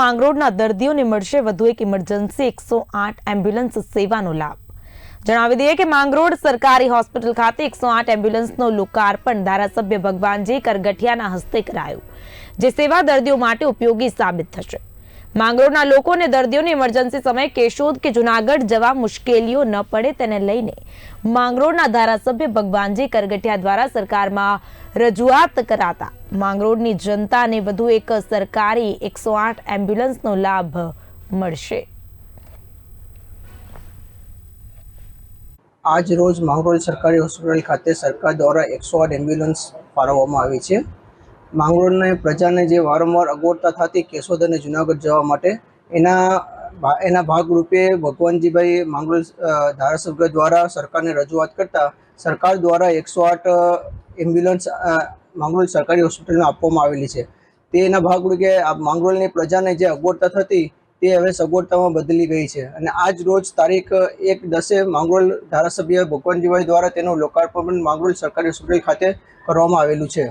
માંગરોળના દર્દીઓને મળશે વધુ એક ઇમરજન્સી એકસો આઠ એમ્બ્યુલન્સ સેવાનો લાભ. જણાવી દઈએ કે માંગરોળ સરકારી હોસ્પિટલ ખાતે એકસો આઠ એમ્બ્યુલન્સનો લોકાર્પણ ધારાસભ્ય ભગવાનજી કરગઠિયાના હસ્તે કરાયું, જે સેવા દર્દીઓ માટે ઉપયોગી સાબિત થશે. માંગરોળના લોકો અને દર્દીઓને ઇમરજન્સી સમયે કેશોદ કે જુનાગઢ જવા મુશ્કેલીઓ ન પડે તેને લઈને માંગરોળના ધારાસભ્ય ભગવાનજી કરગઠિયા દ્વારા સરકારમાં રજૂઆત કરાતા. માંગરોળની જનતાને વધુ એક સરકારી એકસો આઠ એમ્બ્યુલન્સનો લાભ મળશે. આજ રોજ માંગરોળ સરકારી હોસ્પિટલ ખાતે સરકાર દ્વારા એકસો આઠ એમ્બ્યુલન્સ ફાળવવામાં આવી છે. માંગરોળને પ્રજાને જે વારંવાર અગવડતા થતી કેશોદ અને જુનાગઢ જવા માટે એના એના ભાગરૂપે ભગવાનજીભાઈ માંગરોળ ધારાસભ્ય દ્વારા સરકારને રજૂઆત કરતા સરકાર દ્વારા એકસો આઠ એમ્બ્યુલન્સ માંગરોળ સરકારી હોસ્પિટલને આપવામાં આવેલી છે. તે એના ભાગરૂપે આ માંગરોળની પ્રજાને જે અગવડતા થતી તે હવે સગવડતામાં બદલી ગઈ છે અને આજ રોજ તારીખ એક દસે માંગરોળ ધારાસભ્ય ભગવાનજીભાઈ દ્વારા તેનું લોકાર્પણ માંગરોળ સરકારી હોસ્પિટલ ખાતે કરવામાં આવેલું છે.